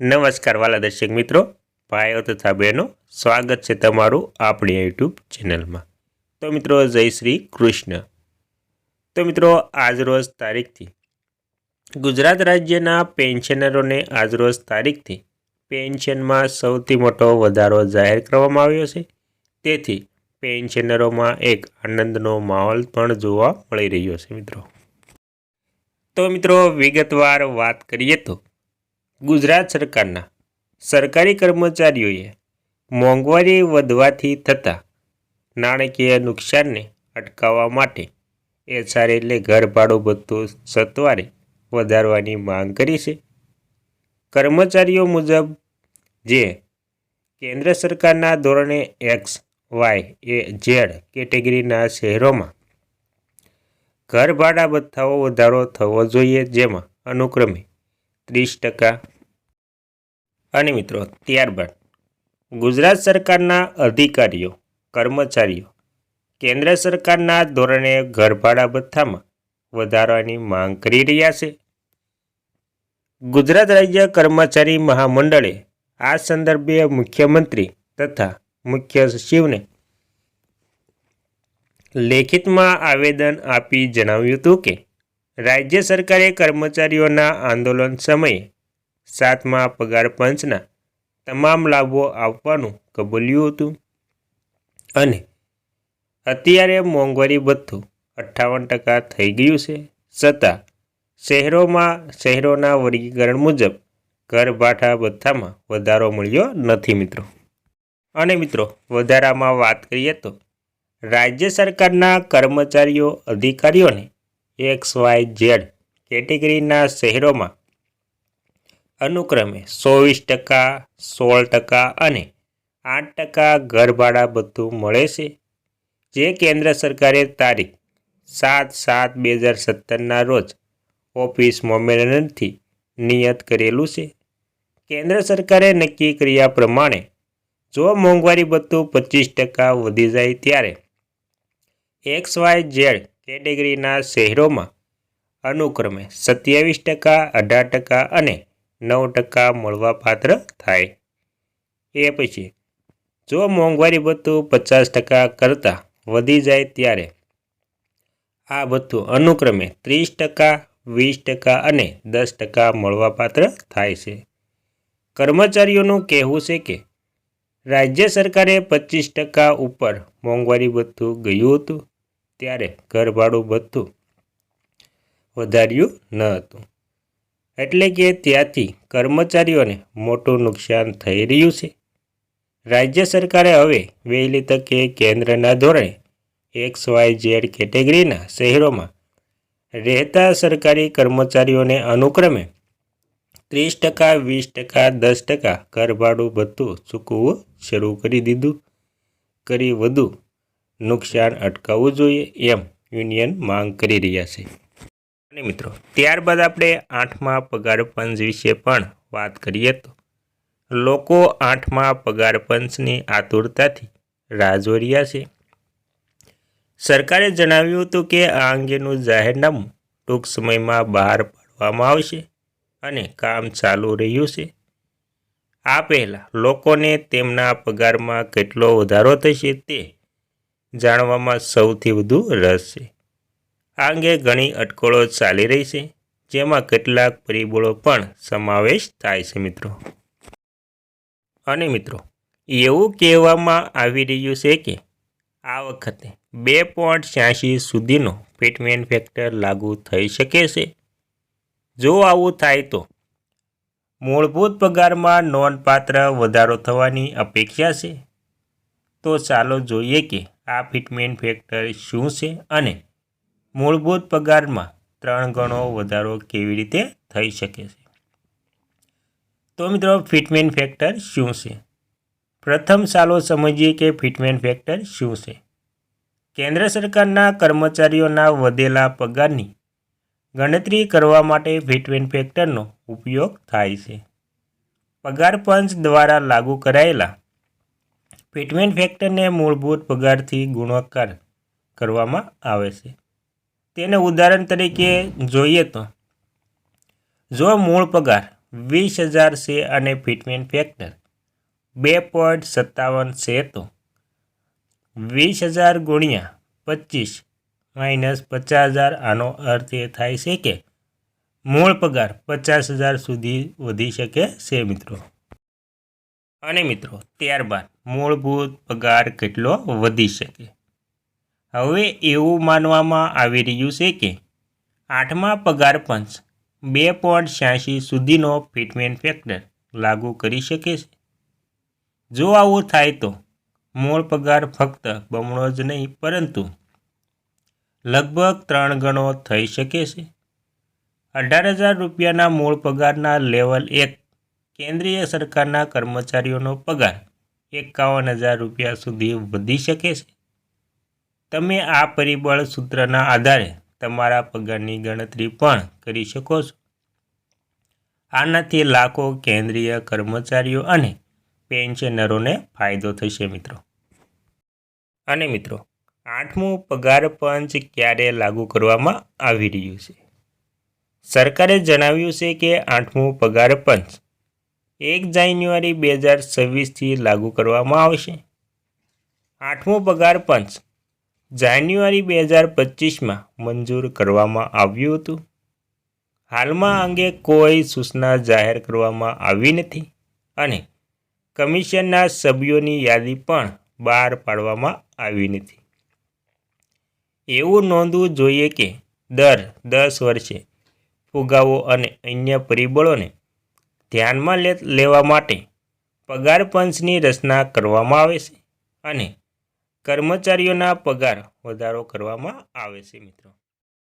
નમસ્કાર વાલા દર્શક મિત્રો, ભાઈઓ તથા બહેનો, સ્વાગત છે તમારું આપણી યુટ્યુબ ચેનલમાં. તો મિત્રો, જય શ્રી કૃષ્ણ. તો મિત્રો આજરોજ તારીખથી ગુજરાત રાજ્યના પેન્શનરોને આજરોજ તારીખથી પેન્શનમાં સૌથી મોટો વધારો જાહેર કરવામાં આવ્યો છે. તેથી પેન્શનરોમાં એક આનંદનો માહોલ પણ જોવા મળી રહ્યો છે મિત્રો. તો મિત્રો, વિગતવાર વાત કરીએ તો ગુજરાત સરકારના સરકારી કર્મચારીઓએ મોંઘવારી વધવાથી થતા નાણાકીય નુકસાનને અટકાવવા માટે એસઆર એટલે ઘર ભાડું ભથ્થું સત્વારે વધારવાની માંગ કરી છે. કર્મચારીઓ મુજબ જે કેન્દ્ર સરકારના ધોરણે એક્સ, વાય, એ, ઝેડ કેટેગરીના શહેરોમાં ઘર ભાડા ભથ્થાઓ વધારો થવો જોઈએ જેમાં અનુક્રમે ત્રીસ ટકા. અને મિત્રો, ત્યારબાદ ગુજરાત સરકારના અધિકારીઓ, કર્મચારીઓ, કેન્દ્ર સરકારના ધોરણે ઘરભાડા ભથ્થામાં વધારવાની માંગ કરી રહ્યા છે. ગુજરાત રાજ્ય કર્મચારી મહામંડળે આ સંદર્ભે મુખ્યમંત્રી તથા મુખ્ય સચિવને લેખિતમાં આવેદન આપી જણાવ્યું હતું કે રાજ્ય સરકારે કર્મચારીઓના આંદોલન સમયે સાતમા પગાર પંચના તમામ લાભો આપવાનું કબૂલ્યું હતું. અને અત્યારે મોંઘવારી ભથ્થું અઠ્ઠાવન ટકા થઈ ગયું છે. છતાં શહેરોમાં, શહેરોના વર્ગીકરણ મુજબ ઘર ભાઠા ભથ્થામાં વધારો મળ્યો નથી મિત્રો. અને મિત્રો, વધારામાં વાત કરીએ તો રાજ્ય સરકારના કર્મચારીઓ અધિકારીઓને એક્સ વાય ઝેડ કેટેગરીના શહેરોમાં અનુક્રમે ચોવીસ ટકા, સોળ ટકા અને આઠ ટકા ઘરભાડા બધું મળે છે, જે કેન્દ્ર સરકારે તારીખ સાત સાત બે હજાર સત્તરના રોજ ઓફિસ મોમેન્ટથી નિયત કરેલું છે. કેન્દ્ર સરકારે નક્કી કર્યા પ્રમાણે જો મોંઘવારી ભથ્થું પચીસ ટકા વધી જાય ત્યારે એક્સ વાય ઝેડ કેટેગરીના શહેરોમાં અનુક્રમે સત્યાવીસ ટકા, અઢાર ટકા અને નવ ટકા મળવાપાત્ર થાય. એ પછી, જો મોંઘવારી ભથ્થું પચાસ ટકા કરતાં વધી જાય ત્યારે આ ભથ્થું અનુક્રમે ત્રીસ ટકા, વીસ ટકા અને દસ ટકા મળવાપાત્ર થાય છે. કર્મચારીઓનું કહેવું છે કે રાજ્ય સરકારે પચીસ ટકા ઉપર મોંઘવારી ભથ્થું ગયું હતું. ત્યારે ઘર ભાડું ભથ્થું વધાર્યું ન હતું. એટલે કે ત્યાંથી કર્મચારીઓને મોટું નુકસાન થઈ રહ્યું છે. રાજ્ય સરકારે હવે વહેલી તકે કેન્દ્રના ધોરણે એક્સ વાય ઝેડ કેટેગરીના શહેરોમાં રહેતા સરકારી કર્મચારીઓને અનુક્રમે ત્રીસ ટકા, વીસ ટકા, દસ ટકા ઘરભાડું ભથ્થું ચૂકવવું શરૂ કરી દીધું. કરી વધુ નુકસાન અટકાવવું જોઈએ એમ યુનિયન માંગ કરી રહ્યા છે. અને મિત્રો, ત્યારબાદ આપણે આઠમા પગાર પંચ વિશે પણ વાત કરીએ તો, લોકો આઠમા પગાર પંચની આતુરતાથી રાહ જોઈ રહ્યા છે. સરકારે જણાવ્યું હતું કે આ અંગેનું જાહેરનામું ટૂંક સમયમાં બહાર પાડવામાં આવશે અને કામ ચાલુ રહ્યું છે. આ પહેલાં લોકોને તેમના પગારમાં કેટલો વધારો થશે તે જાણવામાં સૌથી વધુ રસ છે. આ અંગે ઘણી અટકળો ચાલી રહી છે, જેમાં કેટલાક પરિબળો પણ સમાવેશ થાય છે મિત્રો. અને મિત્રો, એવું કહેવામાં આવી રહ્યું છે કે આ વખતે બે પોઈન્ટ છ્યાસી સુધીનો ફિટમેન ફેક્ટર લાગુ થઈ શકે છે. જો આવું થાય તો મૂળભૂત પગારમાં નોંધપાત્ર વધારો થવાની અપેક્ષા છે. તો ચાલો જોઈએ કે આ ફિટમેન ફેક્ટર શું છે અને મૂળભૂત પગારમાં ત્રણ ગણો વધારો કેવી રીતે થઈ શકે છે. તો મિત્રો ફિટમેન ફેક્ટર શું છે? પ્રથમ ચાલો સમજીએ કે ફિટમેન ફેક્ટર શું છે. કેન્દ્ર સરકારના કર્મચારીઓના વધેલા પગારની ગણતરી કરવા માટે ફિટમેન ફેક્ટરનો ઉપયોગ થાય છે. પગાર પંચ દ્વારા લાગુ કરાયેલા ફિટમેન ફેક્ટરને મૂળભૂત પગારથી ગુણાકાર કરવામાં આવે છે. તેને ઉદાહરણ તરીકે જોઈએ તો, જો મૂળ પગાર વીસ હજાર છે અને ફિટમેન્ટ ફેક્ટર બે પોઈન્ટ સત્તાવન છે, તો વીસ હજાર ગુણ્યા પચીસ માઇનસ પચાસ હજાર આનો અર્થ એ થાય છે કે મૂળ પગાર પચાસ હજાર સુધી વધી શકે છે, મિત્રો. અને મિત્રો, ત્યારબાદ મૂળભૂત પગાર કેટલો વધી શકે? હવે એવું માનવામાં આવી રહ્યું છે કે આઠમા પગાર પંચ બે પોઈન્ટ છ્યાસી સુધીનો ફિટમેન્ટ ફેક્ટર લાગુ કરી શકે છે. જો આવું થાય તો મૂળ પગાર ફક્ત બમણો જ નહીં, પરંતુ લગભગ ત્રણ ગણો થઈ શકે છે. અઢાર હજાર રૂપિયાના મૂળ પગારના લેવલ એક કેન્દ્રીય સરકારના કર્મચારીઓનો પગાર એકાવન હજાર રૂપિયા સુધી વધી શકે છે. તમે આ પરિબળ સૂત્રના આધારે તમારા પગારની ગણતરી પણ કરી શકો છો. આનાથી લાખો કેન્દ્રીય કર્મચારીઓ અને પેન્શનરોને ફાયદો થશે મિત્રો. અને મિત્રો, આઠમું પગાર પંચ ક્યારે લાગુ કરવામાં આવી રહ્યું છે? સરકારે જણાવ્યું છે કે આઠમું પગાર પંચ એક જાન્યુઆરી બે હજાર છવ્વીસથી લાગુ કરવામાં આવશે આઠમો પગાર પંચ. જાન્યુઆરી બે હજાર પચીસમાં મંજૂર કરવામાં આવ્યું હતું. હાલમાં અંગે કોઈ સૂચના જાહેર કરવામાં આવી નથી અને કમિશનના સભ્યોની યાદી પણ બહાર પાડવામાં આવી નથી. એવું નોંધવું જોઈએ કે દર દસ વર્ષે ફુગાવો અને અન્ય પરિબળોને ધ્યાનમાં લેવા માટે પગાર પંચની રચના કરવામાં આવે છે અને કર્મચારીઓના પગાર વધારો કરવામાં આવે છે મિત્રો.